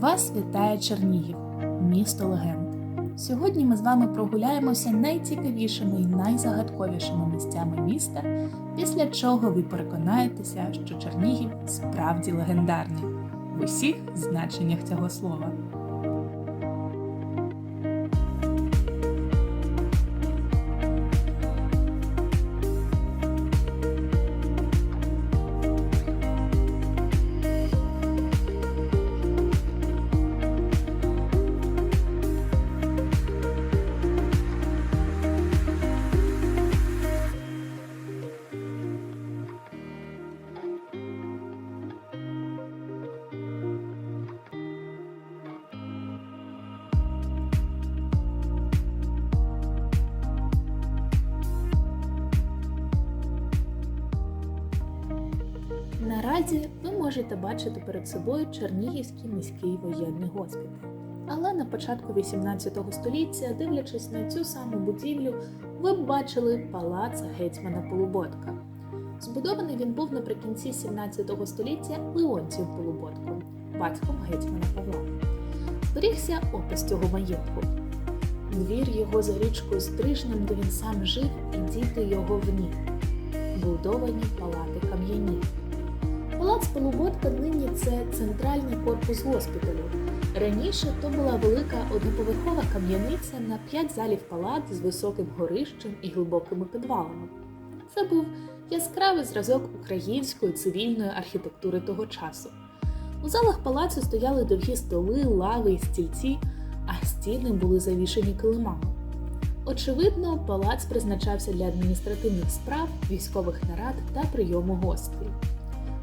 Вас вітає Чернігів, місто легенд. Сьогодні ми з вами прогуляємося найцікавішими і найзагадковішими місцями міста, після чого ви переконаєтеся, що Чернігів справді легендарний в усіх значеннях цього слова. Наразі ви можете бачити перед собою Чернігівський міський воєнний госпіталь. Але на початку 18 століття, дивлячись на цю саму будівлю, ви б бачили палац гетьмана Полуботка. Збудований він був наприкінці 17 століття Леонтієм Полуботком, батьком гетьмана Павла. Зберігся опис цього маєтку. Двір його за річкою Стрижнем, де він сам жив, і діти його в ній. Будовані палати кам'яні. Палац нині це центральний корпус госпіталю. Раніше то була велика одноповерхова кам'яниця на п'ять залів палат з високим горищем і глибокими підвалами. Це був яскравий зразок української цивільної архітектури того часу. У залах палацу стояли довгі столи, лави і стільці, а стіни були завішені килимами. Очевидно, палац призначався для адміністративних справ, військових нарад та прийому гостей.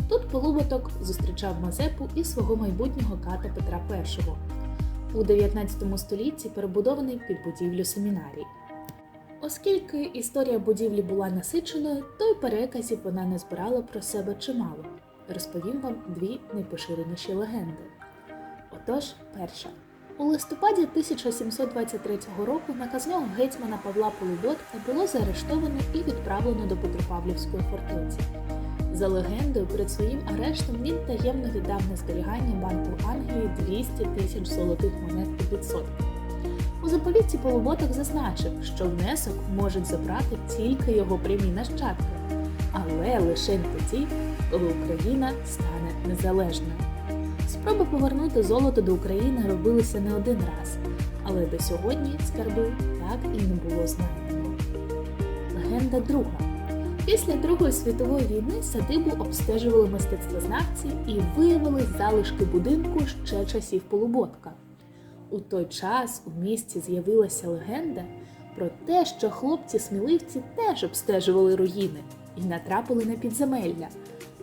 Тут Полуботок зустрічав Мазепу і свого майбутнього ката Петра І. У 19 столітті перебудований під будівлю семінарій. Оскільки історія будівлі була насиченою, то й переказів вона не збирала про себе чимало. Розповім вам дві найпоширеніші легенди. Отож, перша. У листопаді 1723 року наказного гетьмана Павла Полуботка було заарештовано і відправлено до Петропавлівської фортеці. За легендою, перед своїм арештом він таємно віддав на зберігання Банку Англії 200 тисяч золотих монет під відсотки. У заповіті Полуботок зазначив, що внесок можуть забрати тільки його прямі нащадки, але лише тоді, коли Україна стане незалежною. Спроби повернути золото до України робилися не один раз, але до сьогодні скарби так і не було знайдено. Легенда друга. Після Другої світової війни садибу обстежували мистецтвознавці і виявили залишки будинку ще часів Полуботка. У той час у місті з'явилася легенда про те, що хлопці-сміливці теж обстежували руїни і натрапили на підземелля,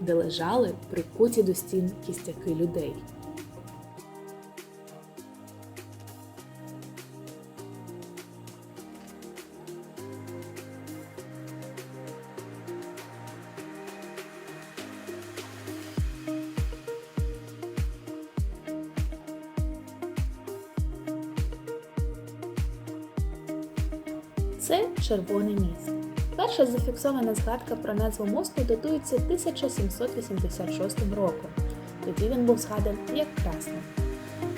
де лежали прикуті до стін кістяки людей. Це Червоний міст. Перша зафіксована згадка про назву мосту датується 1786 роком. Тоді він був згаданий як красний.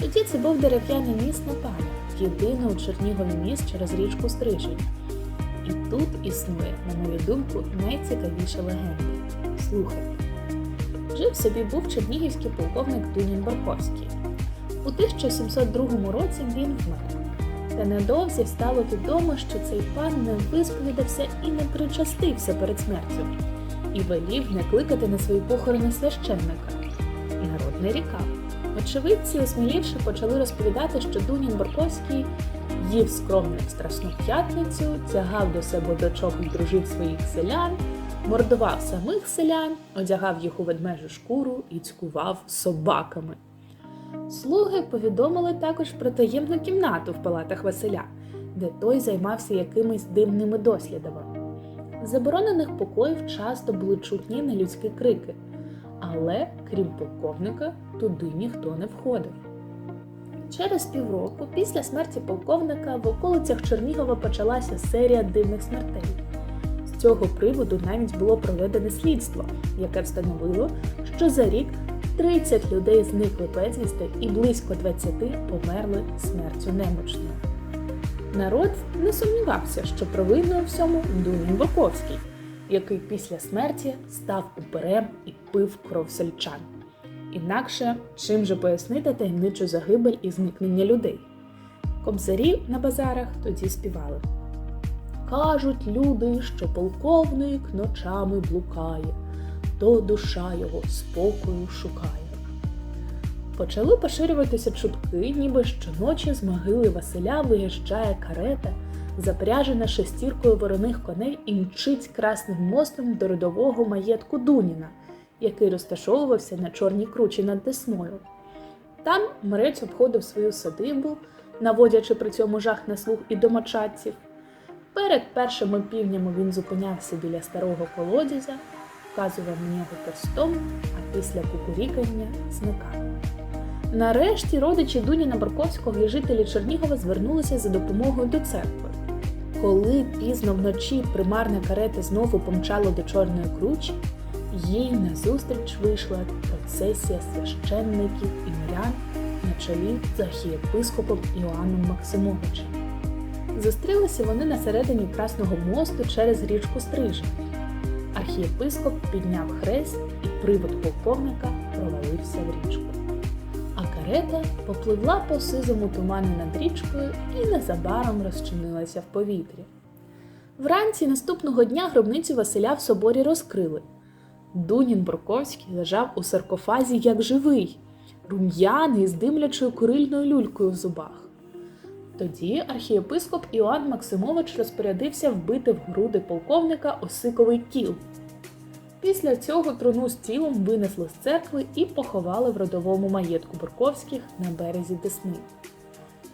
Тоді це був дерев'яний міст на пам'ять, єдиний у Чернігові міст через річку Стрижень. І тут існує, на мою думку, найцікавіша легенда. Слухайте. Жив собі був чернігівський полковник Дунін Барковський. У 1702 році він вмер. Та недовзі стало відомо, що цей пан не висповідався і не причастився перед смертю, і велів не кликати на свої похорони священника. Народ не рікав. Очевидці, осмілівши, почали розповідати, що Дунін Борковський їв скромно в страсну п'ятницю, тягав до себе дочок і дружив своїх селян, мордував самих селян, одягав їх у ведмежу шкуру і цькував собаками. Слуги повідомили також про таємну кімнату в палатах Василя, де той займався якимись дивними дослідами. З заборонених покоїв часто були чутні нелюдські крики, але крім полковника, туди ніхто не входив. Через півроку після смерті полковника в околицях Чернігова почалася серія дивних смертей. З цього приводу навіть було проведене слідство, яке встановило, що за рік 30 людей зникли безвісти і близько 20 померли смертю немочною. Народ не сумнівався, що провинною у всьому Дунін Бурковський, який після смерті став уперем і пив кров сельчан. Інакше чим же пояснити таємничу загибель і зникнення людей? Кобзарі на базарах тоді співали. Кажуть люди, що полковник ночами блукає, то душа його спокою шукає. Почали поширюватися чутки, ніби щоночі з могили Василя виїжджає карета, запряжена шестіркою вороних коней і мчить красним мостом до родового маєтку Дуніна, який розташовувався на чорній кручі над Десною. Там мрець обходив свою садибу, наводячи при цьому жах на слух і домочадців. Перед першими півнями він зупинявся біля старого колодязя, вказував нього перстом, а після кукурікання зникав. Нарешті родичі Дуніна Барковського і жителі Чернігова звернулися за допомогою до церкви. Коли пізно вночі примарна карета знову помчала до Чорної кручі, їй назустріч вийшла процесія священників і мирян на чолі з архієпископом Іоанном Максимовичем. Зустрілися вони на середині Красного мосту через річку Стрижа. Архієпископ підняв хрест і привод полковника провалився в річку. А карета попливла по сизому тумані над річкою і незабаром розчинилася в повітрі. Вранці наступного дня гробницю Василя в соборі розкрили. Дунін Бурковський лежав у саркофазі як живий, рум'яний з димлячою курильною люлькою в зубах. Тоді архієпископ Іоанн Максимович розпорядився вбити в груди полковника осиковий кіл. Після цього труну з тілом винесли з церкви і поховали в родовому маєтку Бурковських на березі Десни.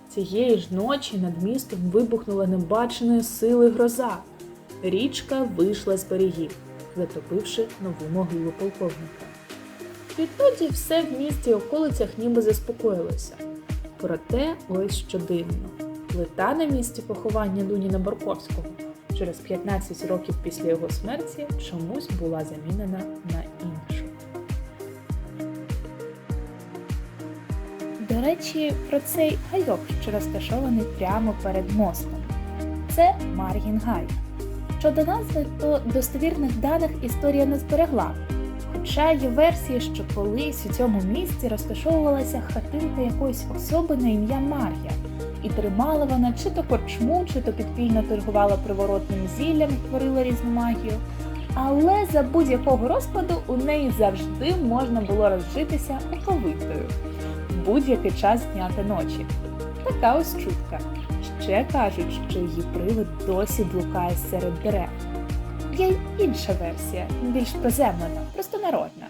Цієї ж ночі над містом вибухнула небаченої сили гроза. Річка вийшла з берегів, затопивши нову могилу полковника. Відтоді все в місті і околицях ніби заспокоїлося. Проте ось що дивно. Плита на місці поховання Дуніна Барковського через 15 років після його смерті чомусь була замінена на іншу. До речі, про цей гайок, що розташований прямо перед мостом. Це Мар'їн Гай. Щодо назви, то достовірних даних історія не зберегла. Хоча є версії, що колись у цьому місці розташовувалася хатинка якоїсь особи на ім'я Мар'я, і тримала вона чи то корчму, чи то підпільно торгувала приворотним зіллям і творила різну магію. Але за будь-якого розкладу у неї завжди можна було розжитися оковитою в будь-який час дня та ночі. Така ось чутка. Ще кажуть, що її привид досі блукає серед дерев. Є й інша версія, більш приземлена, простонародна.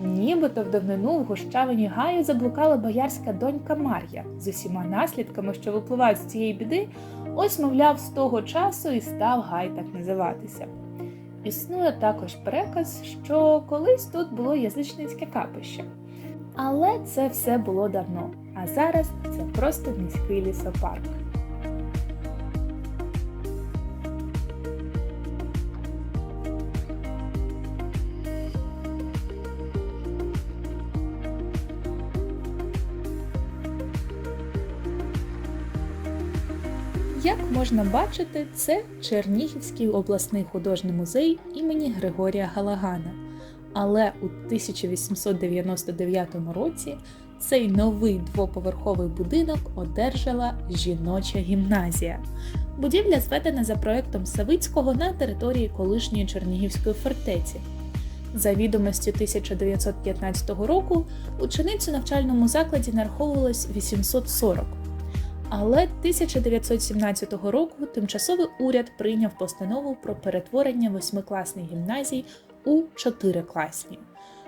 Нібито в давнину в гущавині гаю заблукала боярська донька Мар'я з усіма наслідками, що випливають з цієї біди, ось, мовляв, з того часу і став гай так називатися. Існує також переказ, що колись тут було язичницьке капище. Але це все було давно, а зараз це просто міський лісопарк. Можна бачити, це Чернігівський обласний художній музей імені Григорія Галагана. Але у 1899 році цей новий двоповерховий будинок одержала жіноча гімназія. Будівля зведена за проектом Савицького на території колишньої Чернігівської фортеці. За відомості 1915 року учениць у навчальному закладі нараховувалось 840. Але 1917 року тимчасовий уряд прийняв постанову про перетворення восьмикласних гімназій у чотирикласні.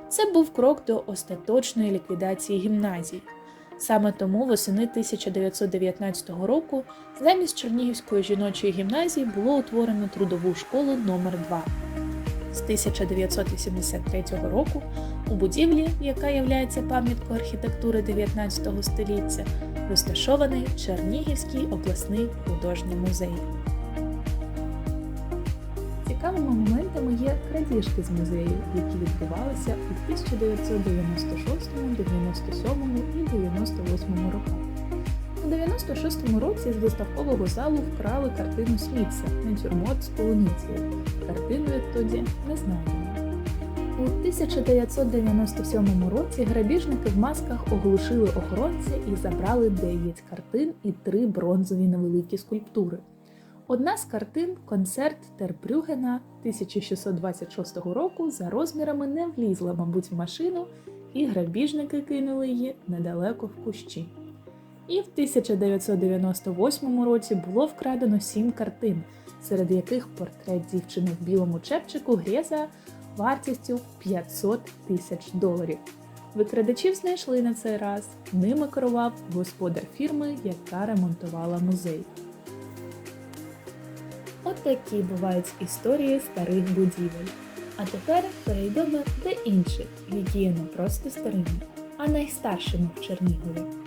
Це був крок до остаточної ліквідації гімназій. Саме тому восени 1919 року замість Чернігівської жіночої гімназії було утворено трудову школу номер 2 З 1983 року у будівлі, яка є пам'яткою архітектури 19 століття, розташований Чернігівський обласний художній музей. Цікавими моментами є крадіжки з музею, які відбувалися у 1996, 97 і 98 роках. У 96-му році з виставкового залу вкрали картину Смітса «Натюрморт з полуницею». Картину відтоді не знайдено. У 1997 році грабіжники в масках оглушили охоронця і забрали 9 картин і 3 бронзові невеликі скульптури. Одна з картин концерт Тербрюгена 1626 року за розмірами не влізла, мабуть, в машину, і грабіжники кинули її недалеко в кущі. І в 1998 році було вкрадено сім картин, серед яких портрет дівчини в білому чепчику Грєза вартістю 500 тисяч доларів. Викрадачів знайшли на цей раз. Ними керував господар фірми, яка ремонтувала музей. От такі бувають історії старих будівель. А тепер перейдемо до інших, які є не просто старими, а найстаршими в Чернігові.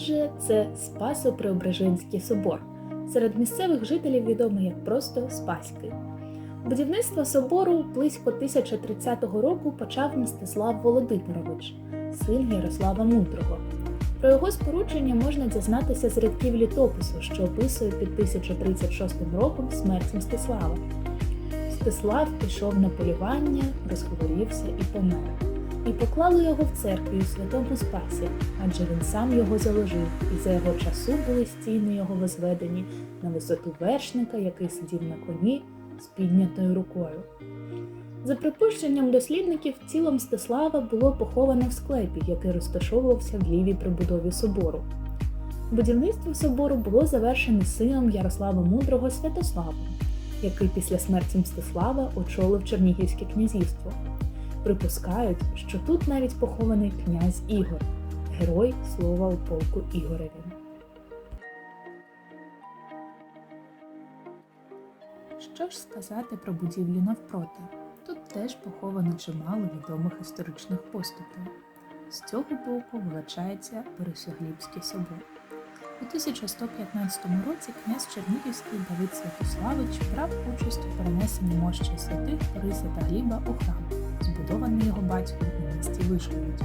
Отже, це Спасо-Преображенський собор. Серед місцевих жителів відомий як просто Спаський. Будівництво собору близько 1030 року почав Мстислав Володимирович, син Ярослава Мудрого. Про його спорудження можна дізнатися з рядків літопису, що описує під 1036 роком смерть Мстислава. Мстислав пішов на полювання, розхворівся і помер і поклали його в церкві у святому Спасі, адже він сам його заложив, і за його часу були стіни його возведені на висоту вершника, який сидів на коні з піднятою рукою. За припущенням дослідників, тіло Мстислава було поховане в склепі, який розташовувався в лівій прибудові собору. Будівництво собору було завершено сином Ярослава Мудрого Святославом, який після смерті Мстислава очолив Чернігівське князівство. Припускають, що тут навіть похований князь Ігор, герой слова у полку Ігореві. Що ж сказати про будівлю навпроти? Тут теж поховано чимало відомих історичних постатей. З цього боку вилучається Борисоглібський собор. У 1115 році князь Чернігівський Давид Святославич брав участь у перенесенні мощі святих Бориса та Гліба у храм, збудований його батьком у місті Вишгороді.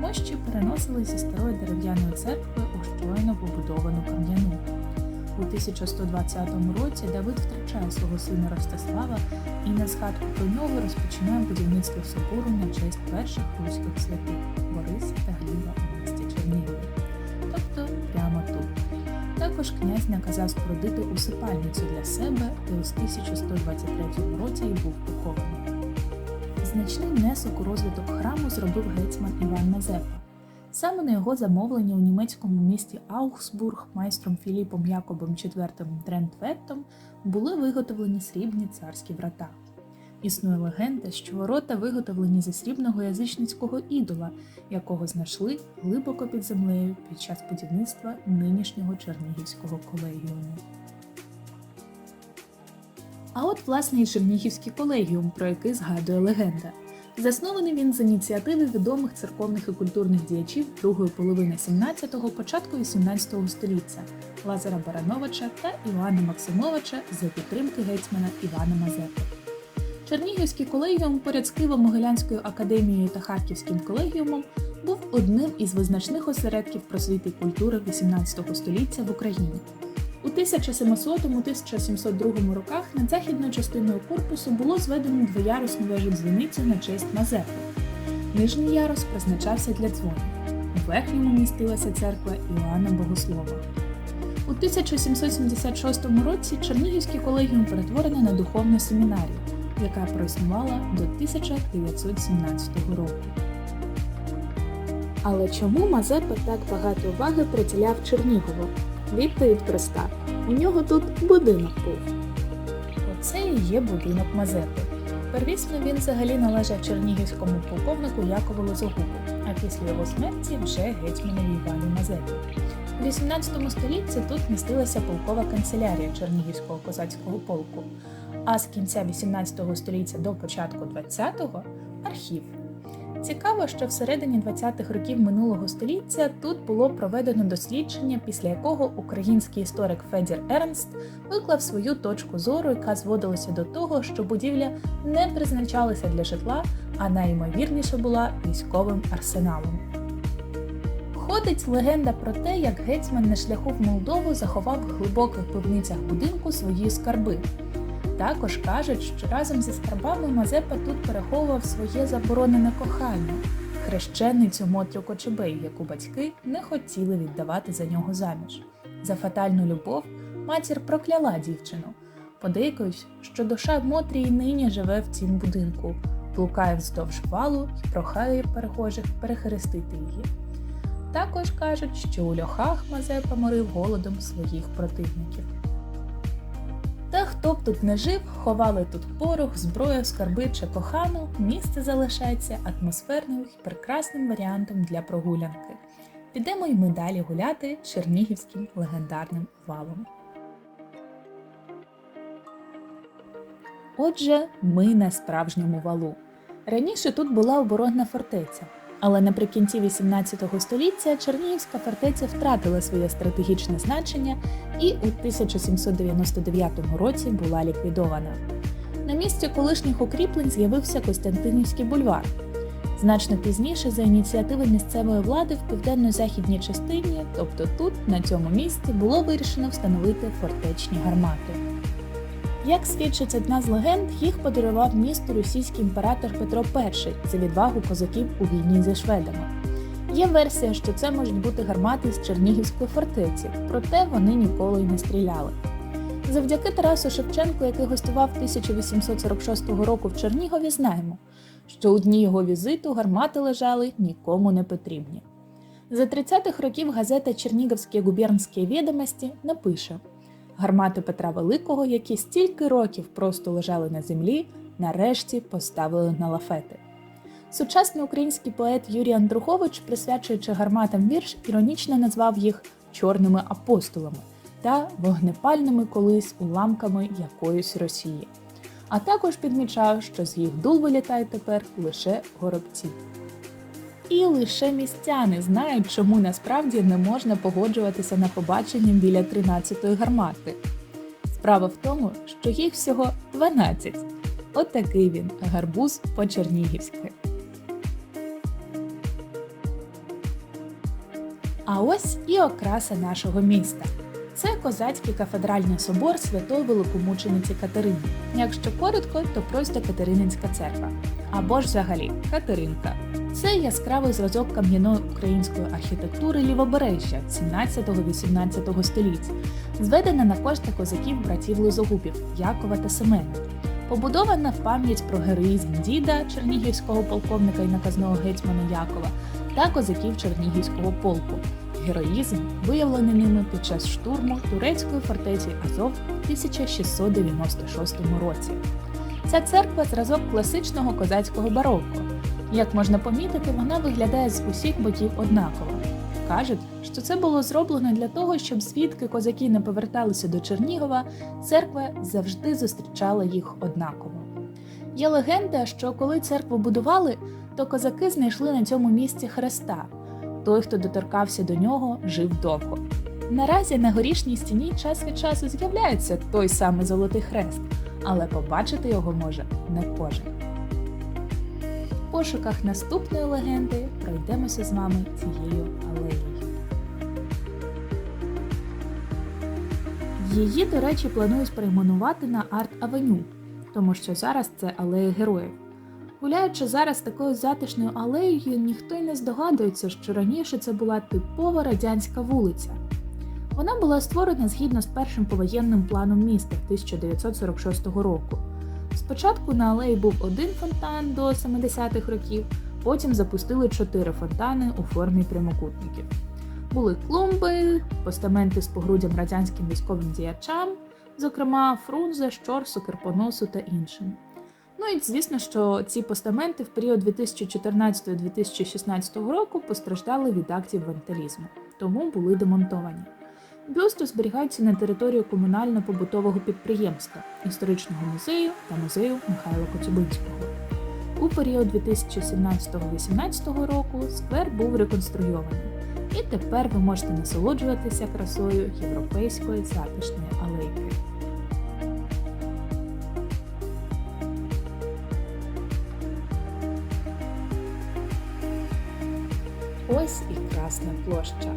Мощі переносили зі старої дерев'яної церкви у щойно побудовану кам'яну. У 1120 році Давид втрачає свого сина Ростислава і на згадку про нього розпочинає будівництво собору на честь перших руських святих Бориса та Гліба у місті Чернігові тобто прямо тут. Також князь наказав спорудити усипальницю для себе, де у 1123 році й був похований. Значний внесок у розвиток храму зробив гетьман Іван Мазепа. Саме на його замовлення у німецькому місті Аугсбург майстром Філіпом Якобом IV Трентветтом були виготовлені срібні царські врата. Існує легенда, що ворота виготовлені зі срібного язичницького ідола, якого знайшли глибоко під землею під час будівництва нинішнього Чернігівського колегіуму. А от власне і Чернігівський колегіум, про який згадує легенда. Заснований він з ініціативи відомих церковних і культурних діячів другої половини 17-го, початку 18 століття Лазара Барановича та Іоанна Максимовича за підтримки гетьмана Івана Мазепи. Чернігівський колегіум поряд з Києво-Могилянською академією та Харківським колегіумом був одним із визначних осередків просвіти культури XVIII століття в Україні. У 1700-1702 роках над західною частиною корпусу було зведено двоярусну вежу дзвіницю на честь Мазепи. Нижній ярус призначався для дзвону. У верхньому містилася церква Іоанна Богослова. У 1776 році Чернігівський колегіум перетворено на духовну семінарію, яка проіснувала до 1917 року. Але чому Мазепа так багато уваги приділяв Чернігову? Відповідь проста: у нього тут будинок був. Оце і є будинок Мазепи. Первісно він взагалі належав чернігівському полковнику Якову Лозогубу, а після його смерті вже гетьманові Івану Мазепі. У 18 столітті тут містилася полкова канцелярія Чернігівського козацького полку, а з кінця 18 століття до початку 20-го архів. Цікаво, що всередині 20-х років минулого століття тут було проведено дослідження, після якого український історик Федір Ернст виклав свою точку зору, яка зводилася до того, що будівля не призначалася для житла, а найімовірніше була військовим арсеналом. Ходить легенда про те, як гетьман на шляху в Молдову заховав в глибоких пивницях будинку свої скарби. Також кажуть, що разом зі скарбами Мазепа тут переховував своє заборонене кохання хрещеницю Мотрю Кочубей, яку батьки не хотіли віддавати за нього заміж. За фатальну любов матір прокляла дівчину. Подейкують, що душа Мотрі й нині живе в цім будинку, блукає вздовж валу і прохає перехожих перехрестити її. Також кажуть, що у льохах Мазепа морив голодом своїх противників. Та хто б тут не жив, ховали тут порох, зброю, скарби чи кохану, місце залишається атмосферним і прекрасним варіантом для прогулянки. Підемо й ми далі гуляти чернігівським легендарним валом. Отже, ми на справжньому валу. Раніше тут була оборонна фортеця, але наприкінці 18 століття Чернігівська фортеця втратила своє стратегічне значення і у 1799 році була ліквідована. На місці колишніх укріплень з'явився Костянтинівський бульвар. Значно пізніше, за ініціативи місцевої влади в південно-західній частині, тобто тут, на цьому місці, було вирішено встановити фортечні гармати. Як свідчить одна з легенд, їх подарував місту російський імператор Петро І за відвагу козаків у війні зі шведами. Є версія, що це можуть бути гармати з Чернігівської фортеці, проте вони ніколи й не стріляли. Завдяки Тарасу Шевченку, який гостював 1846 року в Чернігові, знаємо, що у дні його візиту гармати лежали нікому не потрібні. За 30-х років газета Чернігівські губернські відомості напише гармати Петра Великого, які стільки років просто лежали на землі, нарешті поставили на лафети. Сучасний український поет Юрій Андрухович, присвячуючи гарматам вірш, іронічно назвав їх чорними апостолами та вогнепальними колись уламками якоїсь Росії. А також підмічав, що з їх дул вилітають тепер лише горобці. І лише містяни знають, чому насправді не можна погоджуватися на побачення біля 13-ї гармати. Справа в тому, що їх всього 12. Отакий він гарбуз по-чернігівськи. А ось і окраса нашого міста. Це козацький кафедральний собор святої великомучениці Катерини. Якщо коротко, то просто Катерининська церква. Або ж взагалі Катеринка. Це яскравий зразок кам'яної української архітектури лівобережжя 17-18 століть, зведена на кошти козаків братів Лизогубів Якова та Семена. Побудована в пам'ять про героїзм діда чернігівського полковника і наказного гетьмана Якова та козаків Чернігівського полку. Героїзм виявлений ними під час штурму турецької фортеці Азов у 1696 році. Ця церква зразок класичного козацького барокко. Як можна помітити, вона виглядає з усіх боків однаково. Кажуть, що це було зроблено для того, щоб звідки козаки не поверталися до Чернігова, церква завжди зустрічала їх однаково. Є легенда, що коли церкву будували, то козаки знайшли на цьому місці хреста. Той, хто доторкався до нього, жив довго. Наразі на горішній стіні час від часу з'являється той самий золотий хрест, але побачити його може не кожен. Пошуках наступної легенди пройдемося з вами цією алеєю. Її, до речі, планують перейменувати на Арт-Авеню, тому що зараз це алея героїв. Гуляючи зараз такою затишною алеєю, ніхто й не здогадується, що раніше це була типова радянська вулиця. Вона була створена згідно з першим повоєнним планом міста 1946 року. Спочатку на алеї був один фонтан до 70-х років, потім запустили чотири фонтани у формі прямокутників. Були клумби, постаменти з погруддям радянським військовим діячам, зокрема Фрунзе, Щорсу, Керпоносу та іншим. Ну і звісно, що ці постаменти в період 2014-2016 року постраждали від актів вандалізму, тому були демонтовані. Бюсти зберігаються на території комунально-побутового підприємства, історичного музею та музею Михайла Коцюбинського. У період 2017-2018 року сквер був реконструйований, і тепер ви можете насолоджуватися красою європейської затишної алейки. Ось і Красна площа.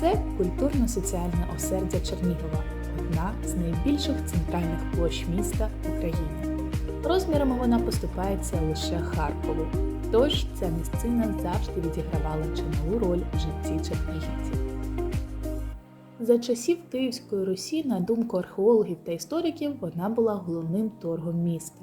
Це культурно-соціальне осердя Чернігова, одна з найбільших центральних площ міста в Україні. Розмірами вона поступається лише Харкову, тож ця місцина завжди відігравала чималу роль в житті чернігівців. За часів Київської Русі, на думку археологів та істориків, вона була головним торгом міста.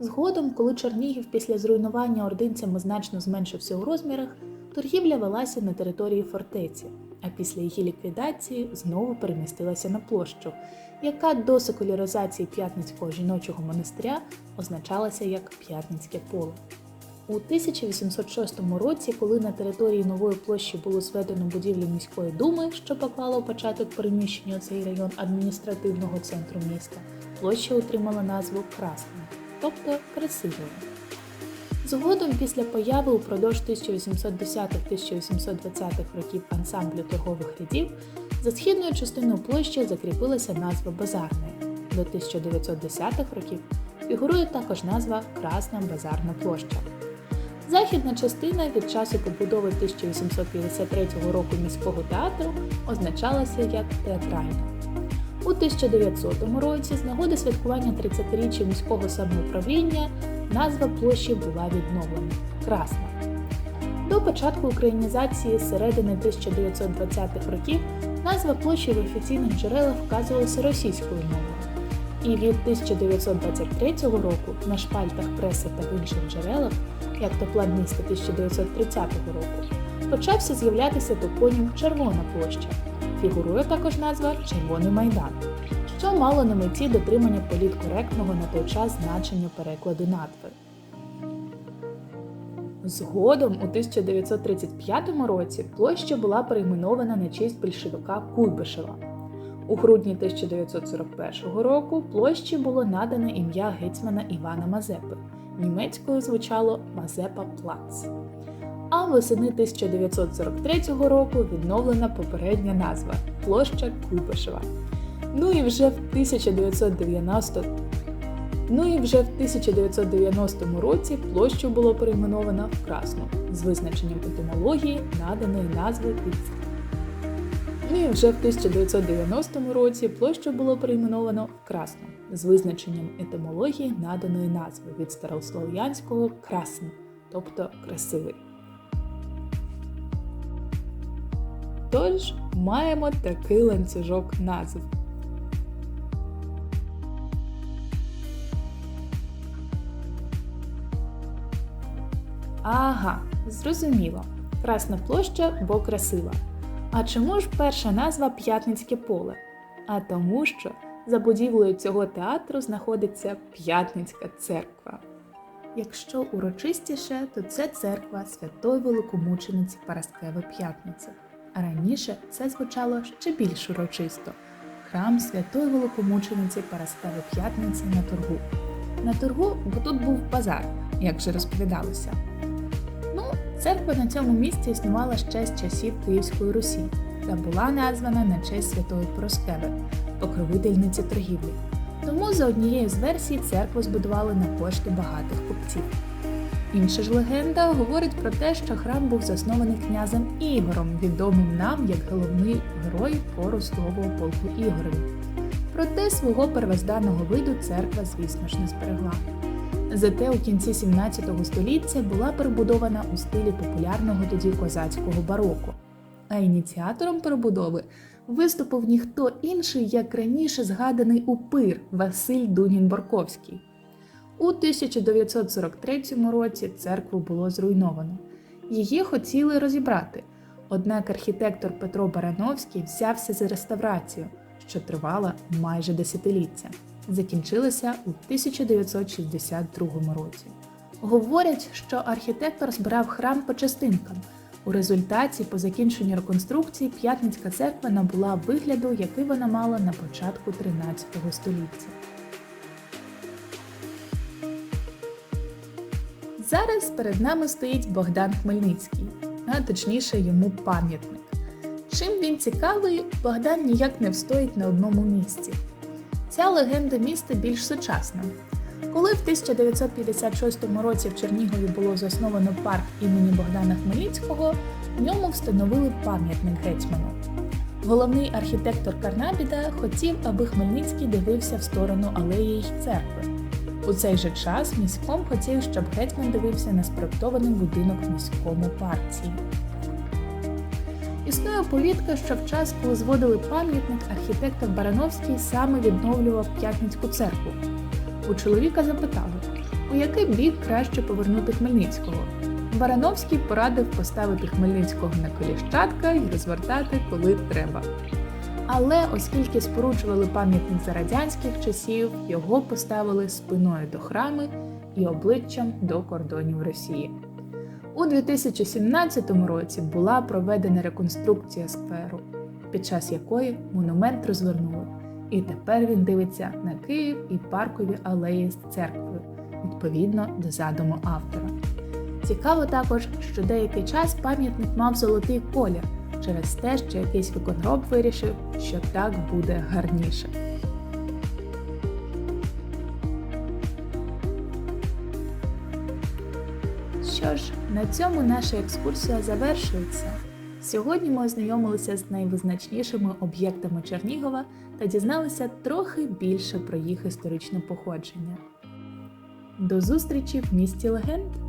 Згодом, коли Чернігів після зруйнування ординцями значно зменшився у розмірах, торгівля велася на території фортеці, а після її ліквідації знову перемістилася на площу, яка до секуляризації П'ятницького жіночого монастиря означалася як П'ятницьке поле. У 1806 році, коли на території нової площі було зведено будівлю міської думи, що поклало початок переміщення у цей район адміністративного центру міста, площа отримала назву Красна, тобто красивою. Згодом, після появи упродовж 1810-1820-х років ансамблю торгових рядів, за східною частиною площі закріпилася назва Базарної. До 1910-х років фігурує також назва Красна Базарна площа. Західна частина від часу побудови 1853 року міського театру означалася як театральна. У 1900 році, з нагоди святкування 30-річчя міського самоуправління, назва площі була відновлена Красна. До початку українізації середини 1920-х років назва площі в офіційних джерелах вказувалася російською мовою. І від 1923 року на шпальтах преси та в інших джерелах, як то план міста 1930 року, почався з'являтися топонім Червона площа. Фігурує також назва Червоний майдан, що мало на меті дотримання політкоректного на той час значення перекладу надви. Згодом у 1935 році площа була перейменована на честь більшовика Куйбишева. У грудні 1941 року площі було надане ім'я гетьмана Івана Мазепи. Німецькою звучало Мазепа Плац. А восени 1943 року відновлена попередня назва площа Куйбишева. Ну і вже в 1990 Ну і вже в 1990 році площу було перейменовано в Красну з визначенням етимології наданої назви від Ну і вже в 1990 році площу було перейменовано в Красну з визначенням етимології наданої назви від старослов'янського красн, тобто красивий. Тож маємо такий ланцюжок назв. Ага, зрозуміло. Красна площа, бо красива. А чому ж перша назва П'ятницьке поле? А тому, що за будівлею цього театру знаходиться П'ятницька церква. Якщо урочистіше, то це церква Святої Великомучениці Параскеви П'ятниці. А раніше це звучало ще більш урочисто храм Святої Великомучениці Параскеви П'ятниці на торгу. На торгу, бо тут був базар, як вже розповідалося. Церква на цьому місці існувала ще з часів Київської Русі та була названа на честь святої Пороскеви, покровительниці торгівлі. Тому за однією з версій церкву збудували на кошти багатих купців. Інша ж легенда говорить про те, що храм був заснований князем Ігорем, відомим нам як головний герой пору полку Ігорові. Проте свого первозданного виду церква, звісно ж, не зберегла. Зате у кінці 17 століття була перебудована у стилі популярного тоді козацького бароко. А ініціатором перебудови виступив ніхто інший, як раніше згаданий упир Василь Дунін-Борковський. У 1943 році церкву було зруйновано. Її хотіли розібрати, однак архітектор Петро Барановський взявся за реставрацію, що тривала майже десятиліття. Закінчилася у 1962 році. Говорять, що архітектор збирав храм по частинкам. У результаті, по закінченню реконструкції, П'ятницька церква набула вигляду, який вона мала на початку 13 століття. Зараз перед нами стоїть Богдан Хмельницький, а точніше йому пам'ятник. Чим він цікавий, Богдан ніяк не встоїть на одному місці. Ця легенда міста більш сучасна. Коли в 1956 році в Чернігові було засновано парк імені Богдана Хмельницького, в ньому встановили пам'ятник гетьману. Головний архітектор Карнабіда хотів, аби Хмельницький дивився в сторону алеї й церкви. У цей же час міськом хотів, щоб гетьман дивився на спроектований будинок в міському парці. Існує повідка, що в час, коли зводили пам'ятник, архітектор Барановський саме відновлював П'ятницьку церкву. У чоловіка запитали, у який бік краще повернути Хмельницького. Барановський порадив поставити Хмельницького на коліщатка і розвертати, коли треба. Але оскільки споруджували пам'ятник за радянських часів, його поставили спиною до храми і обличчям до кордонів Росії. У 2017 році була проведена реконструкція скверу, під час якої монумент розвернули. І тепер він дивиться на Київ і паркові алеї з церквою, відповідно до задуму автора. Цікаво також, що деякий час пам'ятник мав золотий колір через те, що якийсь виконроб вирішив, що так буде гарніше. Що ж, на цьому наша екскурсія завершується. Сьогодні ми ознайомилися з найвизначнішими об'єктами Чернігова та дізналися трохи більше про їх історичне походження. До зустрічі в місті легенд!